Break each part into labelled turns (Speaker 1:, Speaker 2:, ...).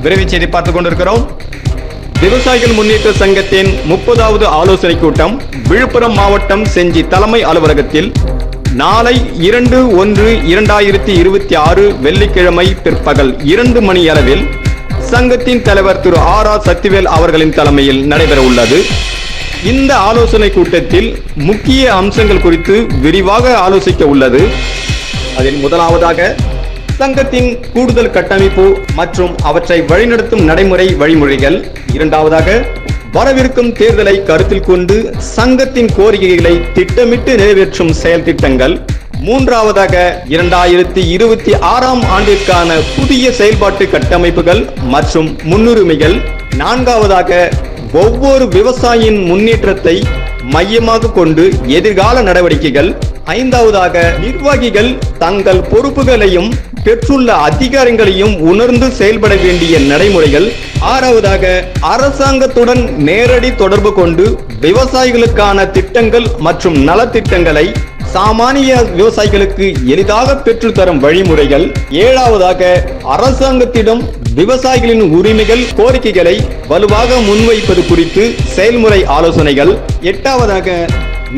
Speaker 1: விரைவு செய்தி பார்த்துக் கொண்டிருக்கிறோம். விவசாயிகள் முன்னேற்ற சங்கத்தின் முப்பதாவது ஆலோசனை கூட்டம் விழுப்புரம் மாவட்டம் செஞ்சி தலைமை அலுவலகத்தில் நாளை இரண்டு ஒன்று இரண்டாயிரத்தி இருபத்தி ஆறு வெள்ளிக்கிழமை பிற்பகல் இரண்டு மணி அளவில் சங்கத்தின் தலைவர் திரு ஆர் ஆர் சக்திவேல் அவர்களின் தலைமையில் நடைபெற உள்ளது. இந்த ஆலோசனை கூட்டத்தில் முக்கிய அம்சங்கள் குறித்து விரிவாக ஆலோசிக்க உள்ளது. அதில் முதலாவதாக சங்கத்தின் கூடுதல் கட்டமைப்பு மற்றும் அவற்றை வழிநடத்தும் நடைமுறை வழிமுறைகள் இரண்டாவதாக வரவிருக்கும் தேர்தலை கருத்தில் கொண்டு சங்கத்தின் கோரிக்கைகளை திட்டமிட்டு நிறைவேற்றும் செயல் திட்டங்கள். மூன்றாவதாக இரண்டாயிரத்தி இருபத்தி ஆறாம் ஆண்டிற்கான புதிய செயல்பாட்டு கட்டமைப்புகள் மற்றும் முன்னுரிமைகள். நான்காவதாக ஒவ்வொரு விவசாயியின் முன்னேற்றத்தை மையமாக கொண்டு எதிர்கால நடவடிக்கைகள். ஐந்தாவதாக நிர்வாகிகள் தங்கள் பொறுப்புகளையும் பெற்றுள்ள அதிகாரங்களையும் உணர்ந்து செயல்பட வேண்டிய நடைமுறைகள் ஆறாவதாக அரசாங்கத்துடன் நேரடி தொடர்பு கொண்டு விவசாயிகளுக்கான திட்டங்கள் மற்றும் நலத்திட்டங்களை சாமானிய விவசாயிகளுக்கு எளிதாக பெற்றுத்தரும் வழிமுறைகள் ஏழாவதாக அரசாங்கத்திடம் விவசாயிகளின் உரிமைகள் கோரிக்கைகளை வலுவாக முன்வைப்பது குறித்து செயல்முறை ஆலோசனைகள் எட்டாவதாக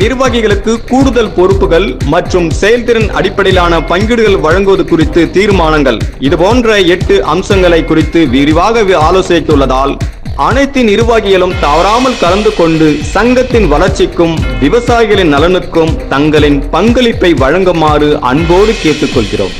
Speaker 1: நிர்வாகிகளுக்கு கூடுதல் பொறுப்புகள் மற்றும் செயல்திறன் அடிப்படையிலான பங்கீடுகள் வழங்குவது குறித்து தீர்மானங்கள். இது போன்ற எட்டு அம்சங்களை குறித்து விரிவாக ஆலோசித்துள்ளதால் அனைத்து நிர்வாகிகளும் தவறாமல் கலந்து கொண்டு சங்கத்தின் வளர்ச்சிக்கும் விவசாயிகளின் நலனுக்கும் தங்களின் பங்களிப்பை வழங்குமாறு அன்போடு கேட்டுக்கொள்கிறோம்.